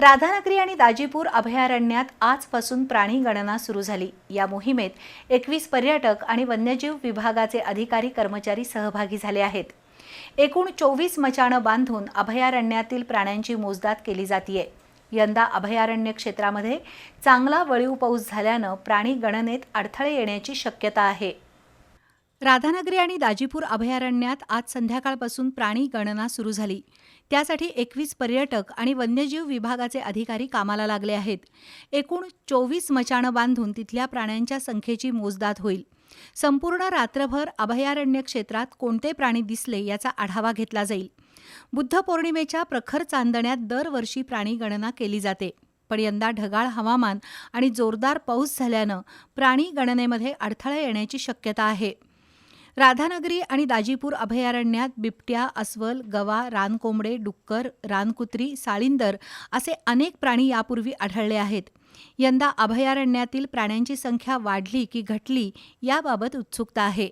राधानगरी आणि दाजीपूर अभयारण्यात आजपासून प्राणी गणना सुरू झाली. या मोहिमेत एकवीस पर्यटक आणि वन्यजीव विभागाचे अधिकारी कर्मचारी सहभागी झाले आहेत. एकूण चोवीस मचाणं बांधून अभयारण्यातील प्राण्यांची मोजदाद केली जातीये. यंदा अभयारण्य क्षेत्रामध्ये चांगला वळीव पाऊस झाल्यानं प्राणी गणनेत अडथळे येण्याची शक्यता आहे. राधानगरी आणि दाजीपूर अभयारण्यात आज संध्याकाळपासून प्राणी गणना सुरू झाली. त्यासाठी एकवीस पर्यटक आणि वन्यजीव विभागाचे अधिकारी कामाला लागले आहेत. एकूण चोवीस मचाणं बांधून तिथल्या प्राण्यांच्या संख्येची मोजदाद होईल. संपूर्ण रात्रभर अभयारण्य क्षेत्रात कोणते प्राणी दिसले याचा आढावा घेतला जाईल. बुद्ध पौर्णिमेच्या प्रखर चांदण्यात दरवर्षी प्राणी गणना केली जाते. पण यंदा ढगाळ हवामान आणि जोरदार पाऊस झाल्यानं प्राणी गणनेमध्ये अडथळा येण्याची शक्यता आहे. राधानगरी आणि दाजीपूर अभयारण्यात बिबट्या अस्वल गवा रानकोंबडे डुक्कर रानकुत्री साळिंदर असे अनेक प्राणी यापूर्वी आढळले आहेत. यंदा अभयारण्यातील प्राण्यांची संख्या वाढली की घटली याबाबत उत्सुकता आहे.